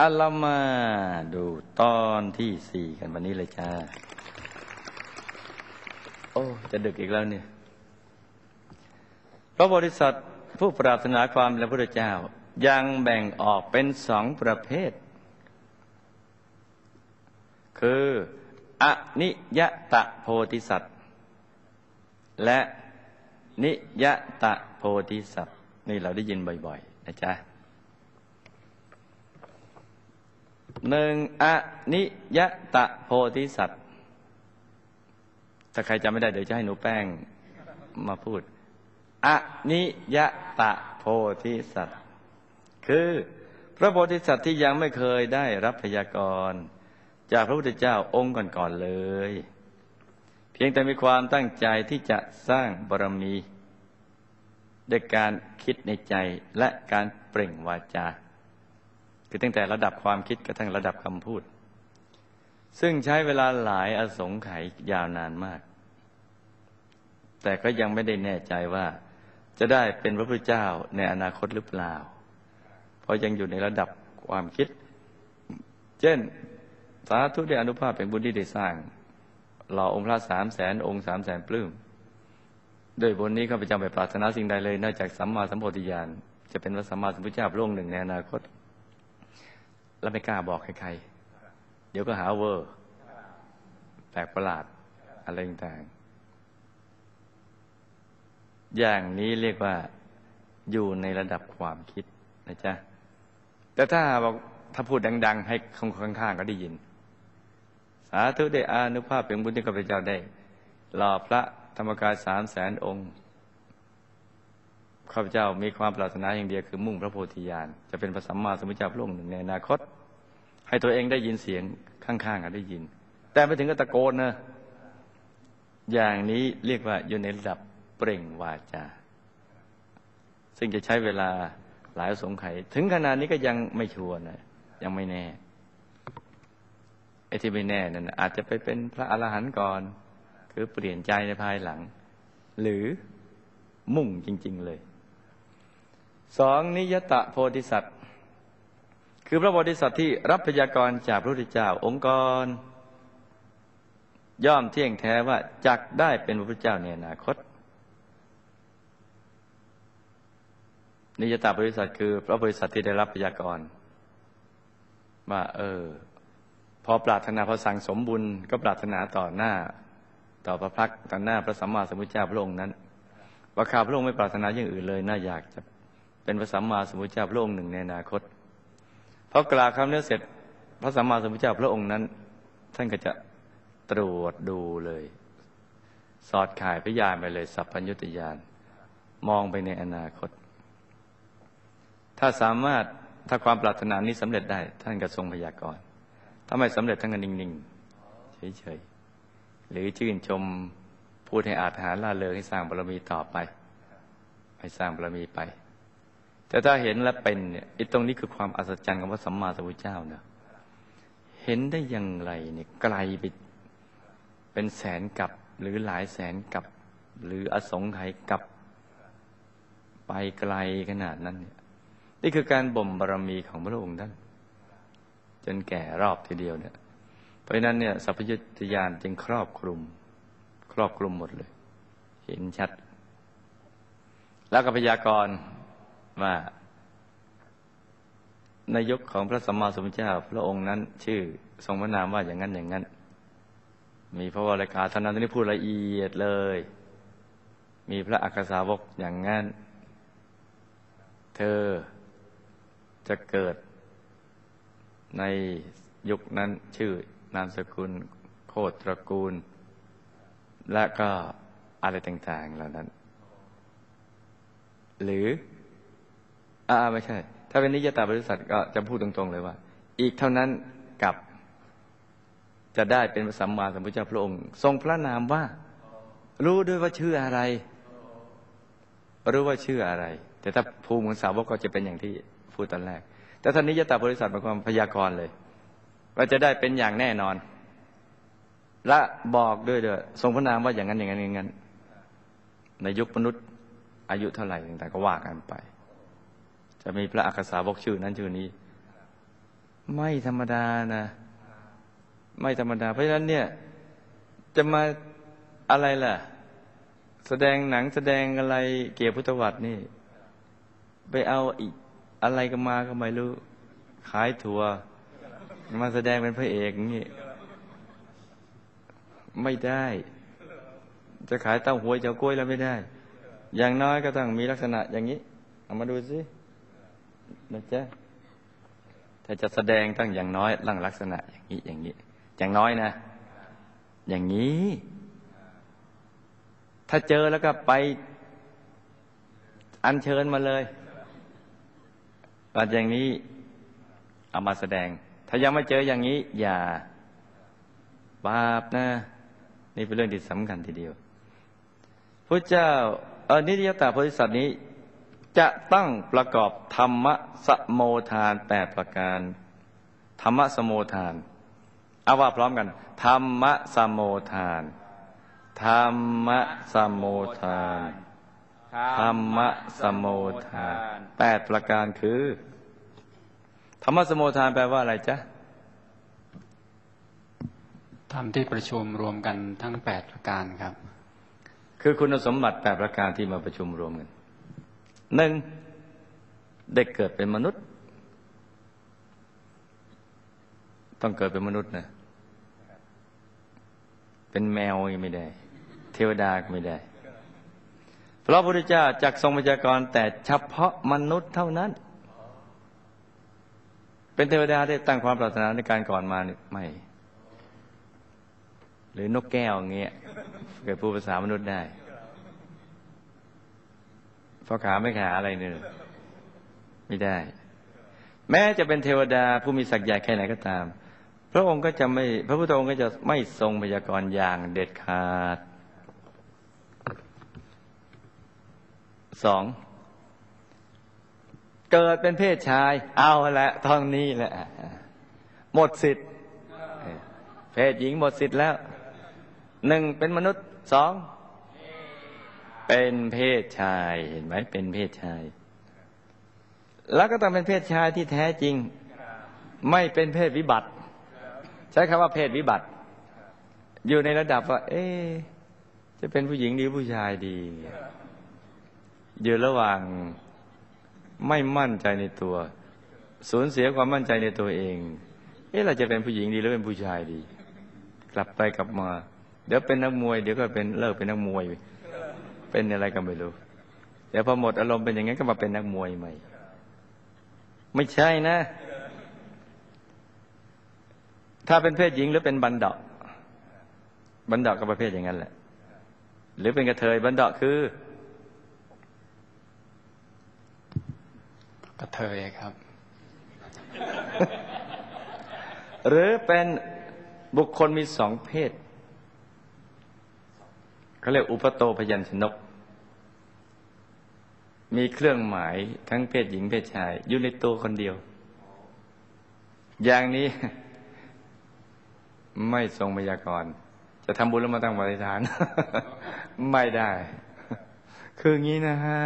อัลมาดูตอนที่สี่กันวันนี้เลยจ้า โอ้ จะดึกอีกแล้วเนี่ยพระบริษัทผู้ปรารถนาความเป็นพระพุทธเจ้า ยังแบ่งออกเป็นสองประเภท คืออนิยตะโพธิสัตว์ และนิยตะโพธิสัตว์ นี่เราได้ยินบ่อย ๆ นะจ๊ะ หนึ่งอนิยตะโพธิสัตว์ ถ้าใครจำไม่ได้เดี๋ยวจะให้หนูแป้งมาพูดอนิยตะโพธิสัตว์ คือพระโพธิสัตว์ที่ยังไม่เคยได้รับพยากรณ์จากพระพุทธเจ้าองค์ก่อนๆเลย เพียงแต่มีความตั้งใจที่จะสร้างบารมีด้วยการคิดในใจและการเปล่งวาจา คือตั้งแต่ระดับความคิดกระทั่งระดับคำพูด ซึ่งใช้เวลาหลายอสงไขยยาวนานมาก แต่ก็ยังไม่ได้แน่ใจว่า จะได้เป็นพระพุทธเจ้าในอนาคตหรือเปล่า เพราะยังอยู่ในระดับความคิด เช่น สาธุได้อนุภาพเป็นบุญที่ได้สร้างหล่อองค์พระสามแสนองค์สามแสนปลื้มโดยบนนี้ข้าพเจ้าไม่ปรารถนาสิ่งใดเลยนอกจากสัมมาสัมโพธิญาณจะเป็นพระสัมมาสัมพุทธเจ้าพระองค์หนึ่งในอนาคต แล้วไม่กล้าบอกใครๆ เดี๋ยวก็หาเวอร์ แปลกประหลาด อะไรต่างๆ อย่างนี้เรียกว่าอยู่ในระดับความคิดนะจ๊ะ แต่ถ้าบอกถ้าพูดดัง ๆ ให้ข้างๆก็ได้ยิน สาธุได้อานุภาพเป็นบุญที่ข้าพเจ้าได้หล่อพระธรรมกายสามแสนองค์ ข้าพเจ้ามีความปรารถนาอย่างเดียวคือมุ่งพระโพธิญาณจะเป็นพระสัมมาสัมพุทธเจ้าพระองค์หนึ่งในอนาคต ให้ตัวเองได้ยินเสียงข้างๆก็ได้ยิน แต่ไม่ถึงกับตะโกนนะอย่างนี้เรียกว่าอยู่ในระดับเปล่งวาจา ซึ่งจะใช้เวลาหลายสงไขถึงขนาดนี้ก็ยังไม่ชัวร์นะยังไม่แน่ไอ้ที่ไม่แน่นั่นอาจจะไปเป็นพระอรหันต์ก่อน คือเปลี่ยนใจในภายหลัง หรือมุ่งจริง ๆ เลย สองนิยตะโพธิสัตว์ คือพระโพธิสัตว์ที่รับพยากรจากพระพุทธเจ้าองค์กร ย่อมเที่ยงแท้ว่าจักได้เป็นพระพุทธเจ้าในอนาคต นิยตาบริษัทคือพระบริษัทที่ได้รับพยากรว่าเออ พอปรารถนาพระสังสมบุญก็ปรารถนาต่อหน้า ต่อพระพักต่อหน้าพระสัมมาสัมพุทธเจ้าพระองค์นั้นว่าข้าพระองค์ไม่ปรารถนาอย่างอื่นเลยน่าอยากจะ เป็นพระสัมมาสัมพุทธเจ้าพระองค์หนึ่งในอนาคตพอกล่าวคำนี้เสร็จพระสัมมาสัมพุทธเจ้าพระองค์นั้น ท่านก็จะตรวจดูเลย สอดข่ายพยานไปเลย สัพพัญญุตยานมองไปในอนาคต ถ้าสามารถถ้าความปรารถนานี้สำเร็จได้ ท่านก็ทรงพยากรณ์ถ้าไม่สำเร็จท่านก็นิ่งๆเฉยๆหรือชื่นชมพูดให้อาถรรพ์ล่าเริงให้สร้างบารมีต่อไป ให้สร้างบารมีไป แต่ถ้าเห็นและเป็นเนี่ยไอ้ตรงนี้คือความอัศจรรย์ของพระสัมมาสัมพุทธเจ้านะเห็นได้อย่างไรเนี่ยไกลไปเป็นแสนกับหรือหลายแสนกับ หรืออสงไขยกับไปไกลขนาดนั้นเนี่ยนี่คือการบ่มบารรมีของพระองค์ท่านจนแก่รอบทีเดียวเนี่ยเพราะนั้นเนี่ยสัพพยุตยานจึงครอบคลุม ครอบคลุมหมดเลย เห็นชัด แล้วก็พยากรณ์ ว่าในยุคของพระสัมมาสัมพุทธเจ้าพระองค์นั้น ชื่อทรงพระนามว่าอย่างนั้นอย่างนั้น มีพระวรากาศท่านั้นที่พูดละเอียดเลย มีพระอักษาวกอย่างนั้น เธอจะเกิดในยุคนั้นชื่อนามสกุล โคตรตระกูล และก็อะไรต่าง ๆ เหล่านั้น หรือ อ่าไม่ใช่ ถ้าเป็นนิยตาบริษัทก็จะพูดตรงๆเลยว่า อีกเท่านั้นกับจะได้เป็นพระสัมมาสัมพุทธเจ้าพระองค์ ทรงพระนามว่า รู้ด้วยว่าชื่ออะไร รู้ว่าชื่ออะไร แต่ถ้าภูมิของสาวกก็จะเป็นอย่างที่พูดตอนแรก แต่ท่านนี้ยตาบริษัทมาความพยากรณ์เลย ว่าจะได้เป็นอย่างแน่นอน และบอกด้วยเด้อทรงพระนามว่าอย่างนั้นอย่างนั้นอย่างนั้น ในยุคมนุษย์อายุเท่าไหร่ต่างๆก็ว่ากันไป จะมีพระอักษาวกชื่อนั้นชื่อนี้ ไม่ธรรมดานะ ไม่ธรรมดา เพราะฉะนั้นเนี่ย จะมาอะไรล่ะ แสดงหนังแสดงอะไรเกี่ยวพุทธวัตรนี่ ไปเอาอีกอะไรก็มาก็ไม่รู้ ขายถั่วมาแสดงเป็นพระเอกนี่ไม่ได้ จะขายเต้าหวยเจ้ากล้วยแล้วไม่ได้ อย่างน้อยก็ต้องมีลักษณะอย่างนี้ เอามาดูสิ นะจ๊ะถ้าจะแสดงต้องอย่างน้อยลังลักษณะอย่างนี้อย่างนี้ อย่างน้อยนะ อย่างนี้ ถ้าเจอแล้วก็ไป อัญเชิญมาเลยว่าอย่างนี้ เอามาแสดง ถ้ายังไม่เจออย่างนี้ อย่าบาปนะ นี่เป็นเรื่องที่สำคัญทีเดียวพระเจ้าเอนิยตาโพธิสัตว์นี้ จะต้องประกอบธรรมะสมโมทานแปดประการ ธรรมะสมโมทานเอาว่าพร้อมกัน ธรรมะสมโมทาน ธรรมะสมโมทานธรรมะสมโมทานแปดประการคือ ธรรมะสมโมทานแปลว่าอะไรจ๊ะทำที่ประชุมรวมกันทั้งแปดประการครับ คือคุณสมบัติแปดประการที่มาประชุมรวมกัน หนึ่งเด็กเกิดเป็นมนุษย์ ต้องเกิดเป็นมนุษย์นะ เป็นแมวยังไม่ได้ เทวดาก็ไม่ได้ เพราะพระพุทธเจ้าจักทรงพยากรณ์แต่เฉพาะมนุษย์เท่านั้น เป็นเทวดาได้ตั้งความปรารถนาในการก่อนมาไม่ หรือนกแก้วอย่างเงี้ยเกิดพูดภาษามนุษย์ได้ พอขาไม่ขาอะไรเนี่ยไม่ได้ แม้จะเป็นเทวดาผู้มีศักดิ์ใหญ่แค่ไหนก็ตาม พระองค์ก็จะไม่ พระพุทธองค์ก็จะไม่ทรงพยากรณ์อย่างเด็ดขาดสองเกิดเป็นเพศชาย เอาละท้องนี้แหละ หมดสิทธิ์เพศหญิงหมดสิทธิ์แล้วหนึ่งเป็นมนุษย์สอง เป็นเพศชายเห็นไหมเป็นเพศชาย แล้วก็ต้องเป็นเพศชายที่แท้จริง ไม่เป็นเพศวิบัติ ใช้คำว่าเพศวิบัติ อยู่ในระดับว่า เอ๊จะเป็นผู้หญิงหรือผู้ชายดีอยู่ระหว่างไม่มั่นใจในตัว สูญเสียความมั่นใจในตัวเอง เอ๊ะเราจะเป็นผู้หญิงดีหรือเป็นผู้ชายดี กลับไปกลับมา เดี๋ยวเป็นนักมวย เดี๋ยวก็เป็นเลิกเป็นนักมวย เป็นอะไรก็ไม่รู้เดี๋ยวพอหมดอารมณ์เป็นอย่างนั้นก็มาเป็นนักมวยใหม่ ไม่ใช่นะ ถ้าเป็นเพศหญิงหรือเป็นบันดาบันดาก็ประเภทอย่างนั้นแหละ หรือเป็นกระเทยบันดาคือกระเทยครับ หรือเป็นบุคคลมีสองเพศเขาเรียกอุปโตพยัญชนก มีเครื่องหมายทั้งเพศหญิงเพศชาย อยู่ในตัวคนเดียว อย่างนี้ ไม่ทรงพยากรณ์จะทำบุญแล้วมาตั้งบริฐาน ไม่ได้ คืองี้นะฮะ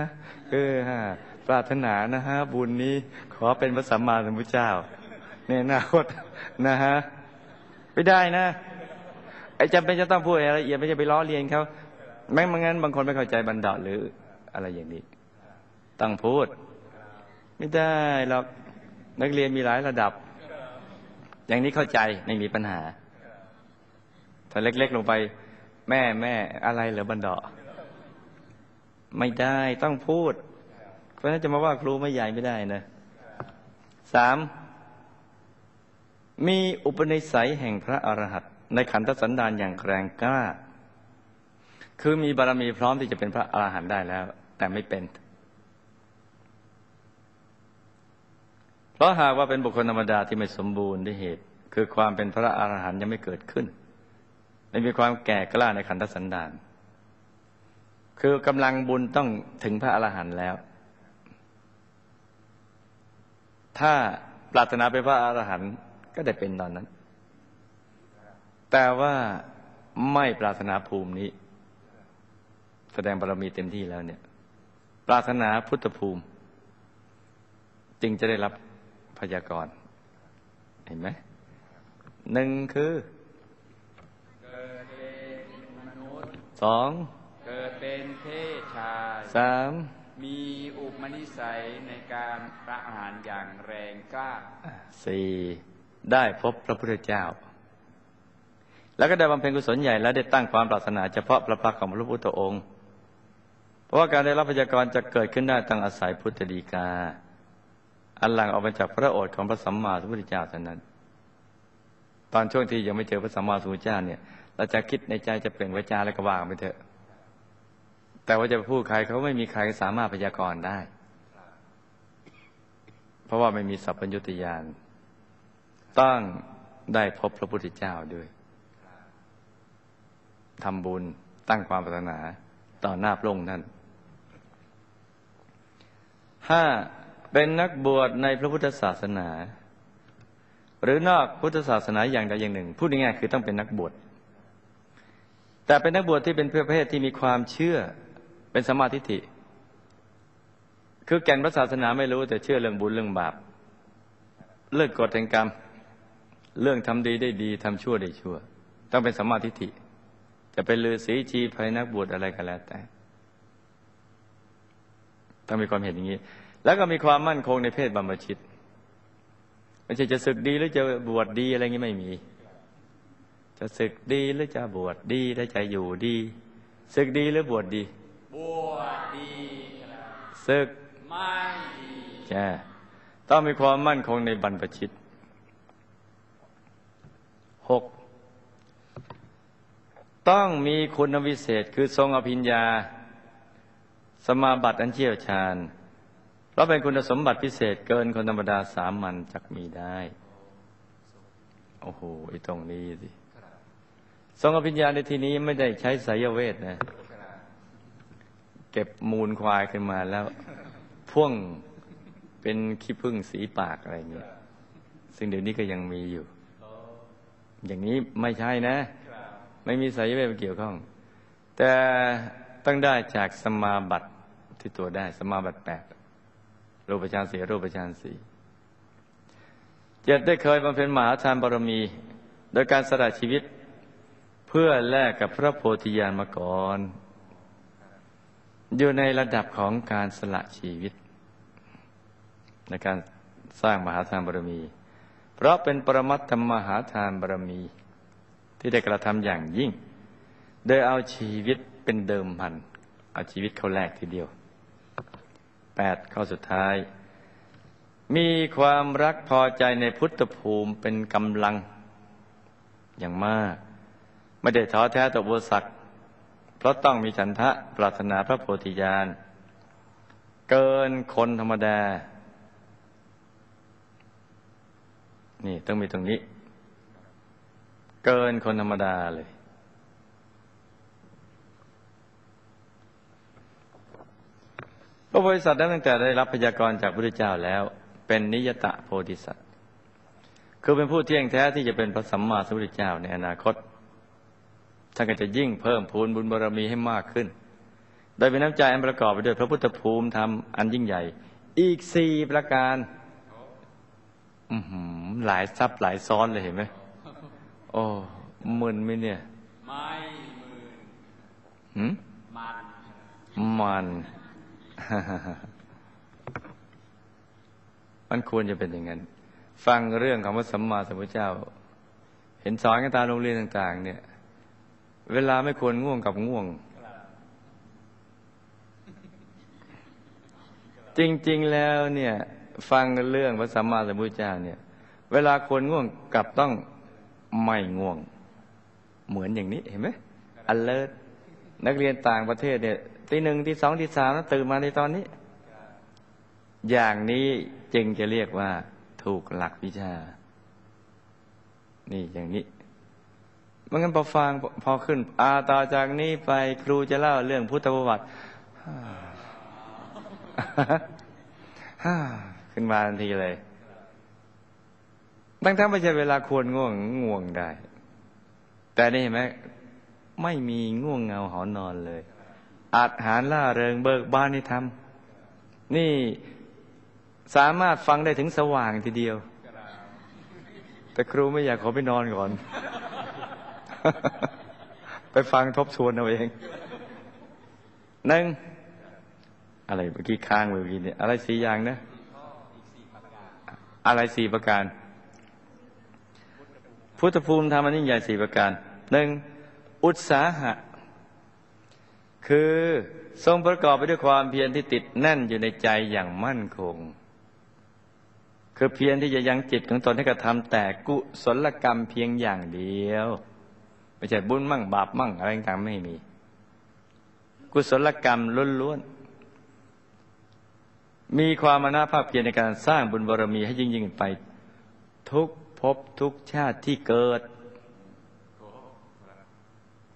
คือฮะปรารถนานะฮะ บุญนี้ขอเป็นพระสัมมาสัมพุทธเจ้าในอนาคตนะฮะไม่ได้นะไอ้จำเป็นจะต้องพูดอะไรละเอียดไม่ใช่ไปล้อเลียนเขาแม้ไม่งั้นบางคนไม่เข้าใจบรรดาหรืออะไรอย่างนี้ ต้องพูด ไม่ได้หรอกนักเรียนมีหลายระดับ อย่างนี้เข้าใจไม่มีปัญหาถ้าเล็ก ๆ ลงไป แม่แม่อะไรเหรอบันดาไม่ได้ต้องพูด เพราะนั้นจะมาว่าครูไม่ใหญ่ไม่ได้นะสามมีอุปนิสัยแห่งพระอรหันต์ในขันธสันดานอย่างแรงกล้า คือมีบารมีพร้อมที่จะเป็นพระอรหันต์ได้แล้ว แต่ไม่เป็น เพราะหากว่าเป็นบุคคลธรรมดาที่ไม่สมบูรณ์ด้วยเหตุ คือความเป็นพระอรหันต์ยังไม่เกิดขึ้นไม่มีความแก่กล้าในขันธสันดานคือกำลังบุญต้องถึงพระอรหันต์แล้ว ถ้าปรารถนาเป็นพระอรหันต์ก็ได้เป็นตอนนั้น แต่ว่าไม่ปรารถนาภูมินี้ แสดงบารมีเต็มที่แล้วเนี่ย ปรารถนาพุทธภูมิ จึงจะได้รับ พยากรณ์เห็นไหมหนึ่งคือเกิดเป็นมนุษย์สองเกิดเป็นเพศชายสามมีอุปนิสัยในการประหารอย่างแรงกล้าสี่ได้พบพระพุทธเจ้า แล้วก็ได้บำเพ็ญกุศลใหญ่และได้ตั้งความปรารถนาเฉพาะพระพักตร์ของพระพุทธองค์ เพราะว่าการได้รับพยากรณ์จะเกิดขึ้นได้ตั้งอาศัยพุทธดีกา อันหลังออกมาจากพระโอษฐ์ของพระสัมมาสัมพุทธเจ้าเท่านั้น ตอนช่วงที่ยังไม่เจอพระสัมมาสัมพุทธเจ้าเนี่ยเราจะคิดในใจจะเปล่งวาจาอะไรก็ว่างไปเถอะ แต่ว่าจะพูดใครเขาไม่มีใครสามารถพยากรณ์ได้ เพราะว่าไม่มีสัพพัญญุตยานต้องได้พบพระพุทธเจ้าด้วยทำบุญตั้งความปรารถนาต่อหน้าพระองค์นั่นห้า เป็นนักบวชในพระพุทธศาสนา หรือนอกพุทธศาสนาอย่างใดอย่างหนึ่ง พูดง่ายๆคือต้องเป็นนักบวชแต่เป็นนักบวชที่เป็นประเภทที่มีความเชื่อเป็นสมมาธิฏฐิคือแก่นพระศาสนาไม่รู้แต่เชื่อเรื่องบุญเรื่องบาปเรื่องกฎแห่งกรรม เรื่องทำดีได้ดีทำชั่วได้ชั่ว ต้องเป็นสมมาธิฏฐิจะเป็นลือสีชีภัยนักบวชอะไรก็แล้วแต่ ต้องมีความเห็นอย่างนี้ แล้วก็มีความมั่นคงในเพศบรรพชิตไม่ใช่จะศึกดีหรือจะบวชดีอะไรเงี้ไม่มี จะศึกดีหรือจะบวชดีได้ใจอยู่ดีศึกดีหรือบวชดี บวชดีครับศึกไม่ดีใช่ต้องมีความมั่นคงในบรรพชิตหกต้องมีคุณวิเศษคือทรงอภิญญา สมาบัติอันเชี่ยวชาญเพ ราะเป็นคุณสมบัติพิเศษเกินคนธรรมดาสามัญจักมีได้ โอ้โหไอ้ตรงนี้สิทรงอภิญญาในที่นี้ไม่ได้ใช้สายเวทนะ เก็บมูลควายขึ้นมาแล้ว พ่วงเป็นขี้ผึ้งสีปากอะไรเงี้ย ซึ่งเดี๋ยวนี้ก็ยังมีอยู่ อย่างนี้ไม่ใช่นะ ไม่มีสายเวทมาเกี่ยวข้อง แต่ต้องได้จากสมาบัติที่ตัวได้สมาบัติแปด รูปฌานสี่รูปฌานสี่เจ็ดได้เคยบำเพ็ญมหาทานบารมี โดยการสละชีวิต เพื่อแลกกับพระโพธิญาณมาก่อน อยู่ในระดับของการสละชีวิต ในการสร้างมหาทานบารมี เพราะเป็นปรมัตถมหาทานบารมี ที่ได้กระทำอย่างยิ่ง โดยเอาชีวิตเป็นเดิมพัน เอาชีวิตเขาแลกทีเดียว แปดข้อสุดท้าย มีความรักพอใจในพุทธภูมิเป็นกำลังอย่างมาก ไม่ได้ท้อแท้ต่อบุสักเพราะต้องมีฉันทะปรารถนาพระโพธิญาณ เกินคนธรรมดา นี่ต้องมีตรงนี้ เกินคนธรรมดาเลย พระโพธิสัตว์นั้นตั้งแต่ได้รับพยากรณ์จากพระพุทธเจ้าแล้ว เป็นนิยตะโพธิสัตว์คือเป็นผู้เที่ยงแท้ที่จะเป็นพระสัมมาสัมพุทธเจ้าในอนาคตท่านก็จะยิ่งเพิ่มพูนบุญบารมีให้มากขึ้น โดยเป็นน้ำใจอันประกอบไปด้วยพระพุทธภูมิธรรมอันยิ่งใหญ่ อีกสี่ประการอือหือหลายซับหลายซ้อนเลยเห็นไหมโอ้มึนไหมเนี่ย ไม่มือหืมมันมัน มันควรจะเป็นอย่างนั้น ฟังเรื่องของพระสัมมาสัมพุทธเจ้า เห็นสอนกันตามโรงเรียนต่าง ๆ เนี่ย เวลาไม่ควรง่วงกับง่วง จริง ๆ แล้วเนี่ย ฟังเรื่องพระสัมมาสัมพุทธเจ้าเนี่ย เวลาควรง่วงกับต้องไม่ง่วง เหมือนอย่างนี้เห็นไหม alert นักเรียนต่างประเทศเนี่ย ตีหนึ่งตีสองตีสามแล้วตื่นมาในตอนนี้ อย่างนี้จึงจะเรียกว่าถูกหลักวิชา นี่อย่างนี้เมื่องั้นพอฟังพอขึ้น อาต่อจากนี้ไปครูจะเล่าเรื่องพุทธประวัติขึ้นมาทันทีเลยตั้งแต่ไม่ใช่เวลาควรง่วงง่วงได้ แต่นี่เห็นไหมไม่มีง่วงเงาหอนอนเลย อาจหารล่าเริงเบิกบานในธรรมนี่สามารถฟังได้ถึงสว่างทีเดียว แต่ครูไม่อยากขอไปนอนก่อน ไปฟังทบทวนเอาเองหนึ่งอะไรเมื่อกี้ค้างเมื่อกี้เนี่ยอะไรสี่อย่างนะอะไรสี่ประการ พุทธภูมิธรรมอันยิ่งใหญ่สี่ประการหนึ่งอุตสาหะ คือทรงประกอบไปด้วยความเพียรที่ติดแน่นอยู่ในใจอย่างมั่นคง คือเพียรที่จะยังจิตของตนให้กระทำแต่กุศลกรรมเพียงอย่างเดียว ไม่ใช่บุญมั่งบาปมั่งอะไรต่างๆไม่มี กุศลกรรมล้วนๆ มีความมานาภาพเพียรในการสร้างบุญบารมีให้ยิ่งยิ่งไป ทุกภพทุกชาติที่เกิด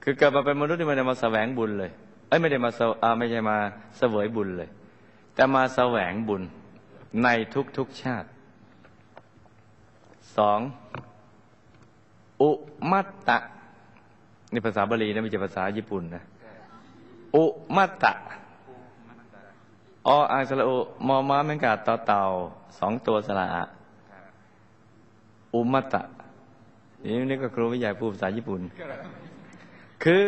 คือเกิดมาเป็นมนุษย์ที่ม่ได้มาแสวงบุญเลย อ้ยไม่ได้มาเสวอ่าไม่ใช่มาเสวยบุญเลย แต่มาแสวงบุญในทุกๆชาติสองอุมัตตะนี่ภาษาบาลีนะไม่ใช่ภาษาญี่ปุ่นนะอุมัตตะออ่างสระอุมอม้าแมงกาต่อเต่าสองตัวสระอะอุมัตตะนี่นี่ก็ครูวิทยาพูดภาษาญี่ปุ่น คือ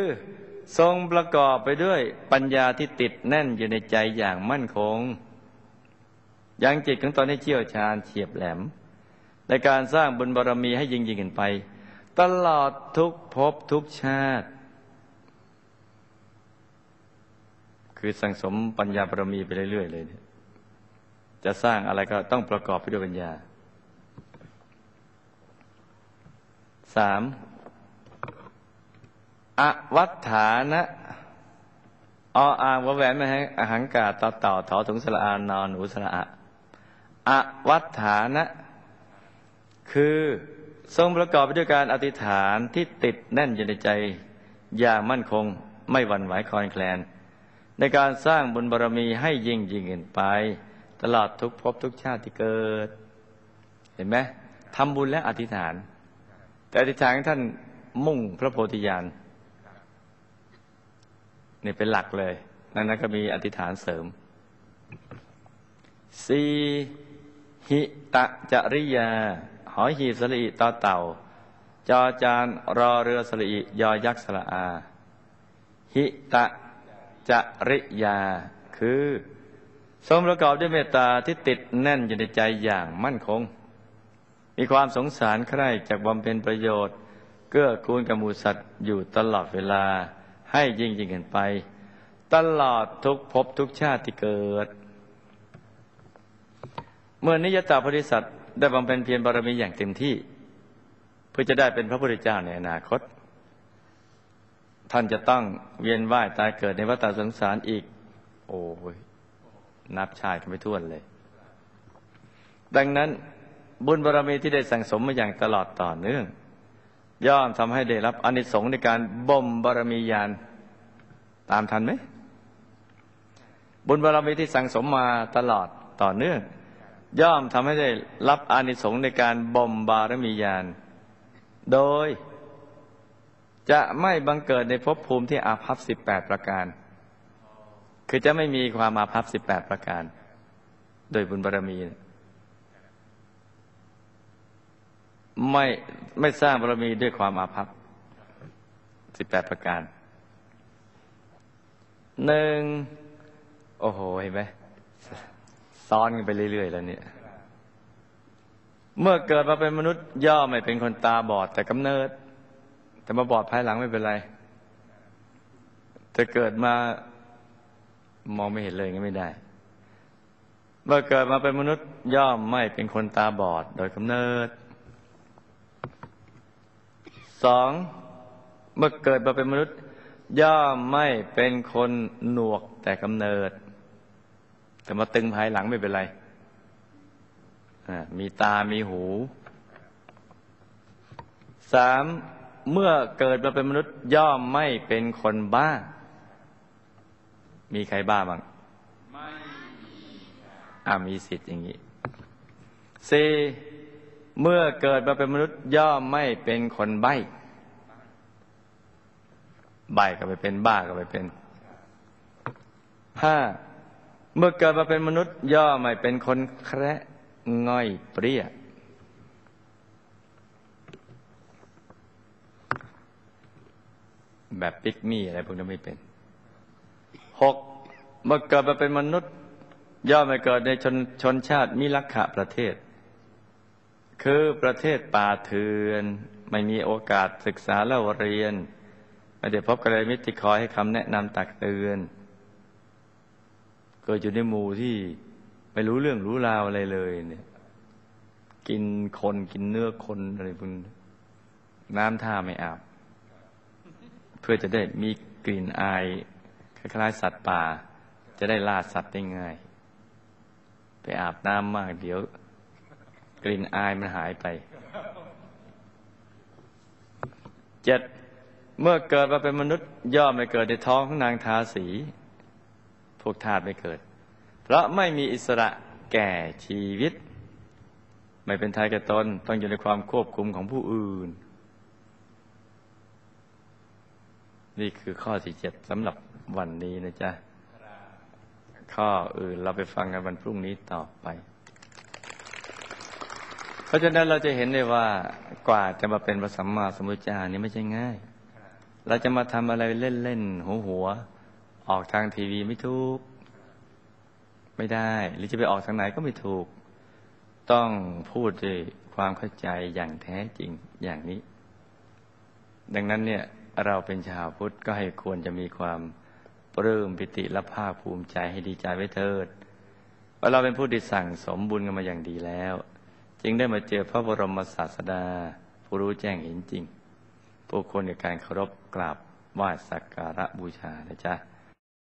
ทรงประกอบไปด้วยปัญญาที่ติดแน่นอยู่ในใจอย่างมั่นคง ยังจิตของตอนให้เชี่ยวชาญเฉียบแหลม ในการสร้างบุญบารมีให้ยิ่งยิ่งขึ้นไป ตลอดทุกภพทุกชาติ คือสังสมปัญญาบารมีไปเรื่อยๆเลยเนี่ยจะสร้างอะไรก็ต้องประกอบไปด้วยปัญญาสาม อวัฏฐานะออ่างวแหวนไม่ให้อหังกาต่อต่าถอถุงสระอานอนหนูสระอะอวัฏฐานะ คือทรงประกอบไปด้วยการอธิษฐานที่ติดแน่นอยู่ในใจ อย่างมั่นคงไม่หวั่นไหวคลอนแคลน ในการสร้างบุญบารมีให้ยิ่งยิ่งขึ้นไป ตลอดทุกภพทุกชาติที่เกิด เห็นไหมทำบุญและอธิษฐาน แต่อธิษฐานท่านมุ่งพระโพธิญาณ นี่เป็นหลักเลย นั้นก็มีอธิษฐานเสริมสีหิตะจริยา หอยหีบสลีต่อเต่า จอจานรอเรือสลียอยักษ์สละอา หิตะจริยา คือทรงประกอบด้วยเมตตาที่ติดแน่นอยู่ในใจอย่างมั่นคง มีความสงสารใคร่จากบำเพ็ญประโยชน์ เกื้อกูลกับมูสัตว์อยู่ตลอดเวลา ให้ยิ่งยิ่งขึ้นไป ตลอดทุกภพทุกชาติที่เกิด เมื่อนิยตาพธิสัตได้บำเพ็ญเพียรบารมีอย่างเต็มที่ เพื่อจะได้เป็นพระพุทธเจ้าในอนาคต ท่านจะต้องเวียนว่ายตายเกิดในวัฏสงสารอีก โอ้ยนับชาติกันไม่ท้วนเลย ดังนั้นบุญบารมีที่ได้สั่งสมมาอย่างตลอดต่อเนื่อง ย่อมทำให้ได้รับอนิสงส์ในการบ่มบารมีญาณตามทันไหมบุญบารมีที่สั่งสมมาตลอดต่อเนื่อง ย่อมทำให้ได้รับอนิสงส์ในการบ่มบารมีญาณโดยจะไม่บังเกิดในภพภูมิที่อาภัพสิบแปดประการ คือจะไม่มีความอาภัพสิบแปดประการ โดยบุญบารมี ไม่ไม่สร้างบารมีด้วยความอาภัพสิบแปดประการหนึ่งโอ้โหเห็นไหมซ้อนกันไปเรื่อย ๆ แล้วเนี่ย เมื่อเกิดมาเป็นมนุษย์ย่อมไม่เป็นคนตาบอดแต่กำเนิด แต่มาบอดภายหลังไม่เป็นไรแต่เกิดมามองไม่เห็นเลยงั้นไม่ได้ เมื่อเกิดมาเป็นมนุษย์ย่อมไม่เป็นคนตาบอดโดยกำเนิด สองเมื่อเกิดมาเป็นมนุษย์ ย่อมไม่เป็นคนหนวกแต่กำเนิด แต่มาตึงภายหลังไม่เป็นไร มีตามีหูสามเมื่อเกิดมาเป็นมนุษย์ ย่อมไม่เป็นคนบ้า มีใครบ้าบ้างไม่มีอ่ามีสิทธิ์อย่างนี้สี่ เมื่อเกิดมาเป็นมนุษย์ย่อมไม่เป็นคนใบ้ใบ้ก็ไปเป็นบ้าก็ไปเป็นห้าเมื่อเกิดมาเป็นมนุษย์ ย่อไม่เป็นคนแคระง่อยเปรี้ยแบบปิกมี่อะไรพวกนั้นไม่เป็นหกเมื่อเกิดมาเป็นมนุษย์ ย่อไม่เกิดในชนชนชาติมิลักขะประเทศ คือประเทศป่าเถื่อนไม่มีโอกาสศึกษาเล่าเรียน ไม่ได้พบกัลยาณมิตรที่คอยให้คำแนะนำตักเตือนเกิดอยู่ในหมู่ที่ไม่รู้เรื่องรู้ราวอะไรเลยเนี่ย กินคนกินเนื้อคนอะไรพวกนี้น้ำท่าไม่อาบ เพื่อจะได้มีกลิ่นอายคล้ายๆสัตว์ป่า จะได้ล่าสัตว์ได้ง่าย ไปอาบน้ำมากเดี๋ยว กลิ่นอายมันหายไปเจ็ดเมื่อเกิดมาเป็นมนุษย์ย่อมไม่เกิดในท้องของนางทาสี พวกทาสไม่เกิด เพราะไม่มีอิสระแก่ชีวิต ไม่เป็นไทยแก่ตนต้องอยู่ในความควบคุมของผู้อื่น นี่คือข้อที่เจ็ดสำหรับวันนี้นะจ๊ะ ข้ออื่นเราไปฟังกันวันพรุ่งนี้ต่อไป ราะฉะนั้นเราจะเห็นได้ว่ากว่าจะมาเป็นพระสัมมาสัมพุทธเจ้านี่ไม่ใช่ง่าย เราจะมาทำอะไรเล่นๆหัวหัวๆออกทางทีวีไม่ถูก ไม่ได้ หรือจะไปออกทางไหนก็ไม่ถูก ต้องพูดด้วยความเข้าใจอย่างแท้จริงอย่างนี้ ดังนั้นเนี่ยเราเป็นชาวพุทธก็ให้ควรจะมีความปลื้มปิติและภาคภูมิใจให้ดีใจไว้เถิดว่าเราเป็นผู้ที่สั่งสมบุญกันมาอย่างดีแล้ว จึงได้มาเจอพระบรมศาสดา ผู้รู้แจ้งเห็นจริง ผู้คนในการเคารพกราบไหว้สักการะบูชานะจ๊ะ